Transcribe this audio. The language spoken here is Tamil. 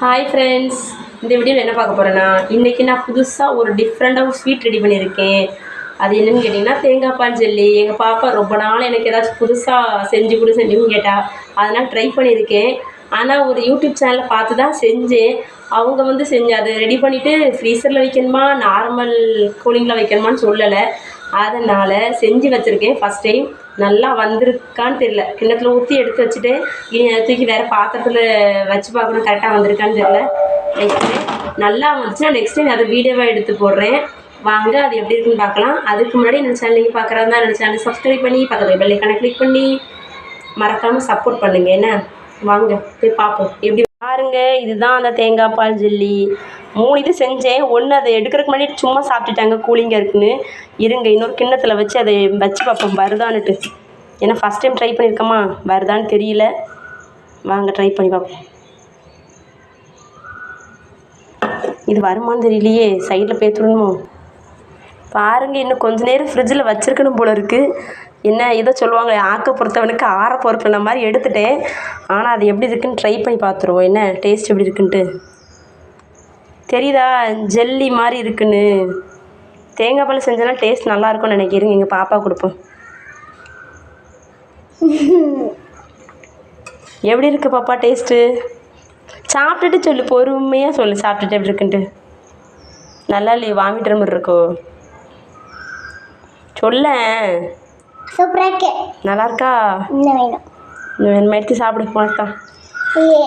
ஹாய் ஃப்ரெண்ட்ஸ் இந்த வீடியோவில் என்ன பார்க்க போகிறேன்னா இன்றைக்கி நான் புதுசாக ஒரு டிஃப்ரெண்ட்டாக ஸ்வீட் ரெடி பண்ணியிருக்கேன். அது என்னென்னு கேட்டிங்கன்னா தேங்காய் பால் ஜெல்லி. எங்கள் பாப்பா ரொம்ப நாள் எனக்கு ஏதாச்சும் புதுசாக செஞ்சு கொடு செஞ்சுன்னு கேட்டால் அதனால் ட்ரை பண்ணியிருக்கேன். ஆனால் ஒரு யூடியூப் சேனலில் பார்த்து தான் செஞ்சேன். அவங்க வந்து செஞ்சு அதை ரெடி பண்ணிவிட்டு ஃப்ரீசரில் வைக்கணுமா? நார்மல் கூலிங்கில் வைக்கணுமான்னு சொல்லலை. அதனால் செஞ்சு வச்சுருக்கேன். ஃபஸ்ட் டைம் நல்லா வந்திருக்கான்னு தெரியல. கிண்ணத்தில் ஊற்றி எடுத்து வச்சுட்டு இனி தூக்கி வேறு பாத்திரத்தில் வச்சு பார்க்கணும். கரெக்டாக வந்திருக்கான்னு தெரியல. நெக்ஸ்ட்டு நல்லா வந்துச்சுன்னா நெக்ஸ்ட் டைம் அதை வீடியோவாக எடுத்து போடுறேன். வாங்க அது எப்படி இருக்குன்னு பார்க்கலாம். அதுக்கு முன்னாடி என்னோட சேனல் நீங்கள் பார்க்குறதா என்ன சேனல் சப்ஸ்கிரைப் பண்ணி பக்கத்தில் பெல்லைக்கான கிளிக் பண்ணி மறக்காமல் சப்போர்ட் பண்ணுங்கள் என்ன? வாங்க போய் பார்ப்போம் எப்படி பாருங்க இதுதான் அந்த தேங்காய் பால் ஜெல்லி. மூணு இது செஞ்சேன். ஒன்று அதை எடுக்கிறதுக்கு முன்னாடி சும்மா சாப்பிட்டுட்டாங்க கூலிங்காக இருக்குன்னு. இருங்க இன்னொரு கிண்ணத்தில் வச்சு அதை வச்சு பார்ப்போம். வருதான்னுட்டு. ஏன்னா ஃபஸ்ட் டைம் ட்ரை பண்ணியிருக்கோமா? வருதான்னு தெரியல. வாங்க ட்ரை பண்ணி பார்ப்போம். இது வருமான்னு தெரியலையே. சைடில் பேத்துடணுமோ? பாருங்க இன்னும் கொஞ்ச நேரம் ஃப்ரிட்ஜில் வச்சிருக்கணும் போல இருக்குது என்ன ஏதோ சொல்லுவாங்க ஆக்க பொறுத்தவனுக்கு ஆற பொறுப்பின மாதிரி எடுத்துட்டேன். ஆனால் அது எப்படி இருக்குன்னு ட்ரை பண்ணி பார்த்துருவோம் என்ன டேஸ்ட் எப்படி இருக்குன்ட்டு. தெரியுதா ஜெல்லி மாதிரி இருக்குன்னு. தேங்காய் பால் செஞ்சனா டேஸ்ட் நல்லா இருக்கும்னு எங்கள் பாப்பா கொடுப்போம். எப்படி இருக்கு பாப்பா டேஸ்ட்டு சாப்பிட்டுட்டு சொல்லு பொறுமையாக சொல்லு சாப்பிட்டுட்டு எப்படி இருக்குன்ட்டு. நல்லா இல்லையே வாமிட்டுற மாதிரி இருக்கோ? சொல்ல. சூப்பராக இருக்கு. நல்லா இருக்கா இன்னும் வேணும். இன்னும் வேணுமா? எடுத்து சாப்பிடு ஏ.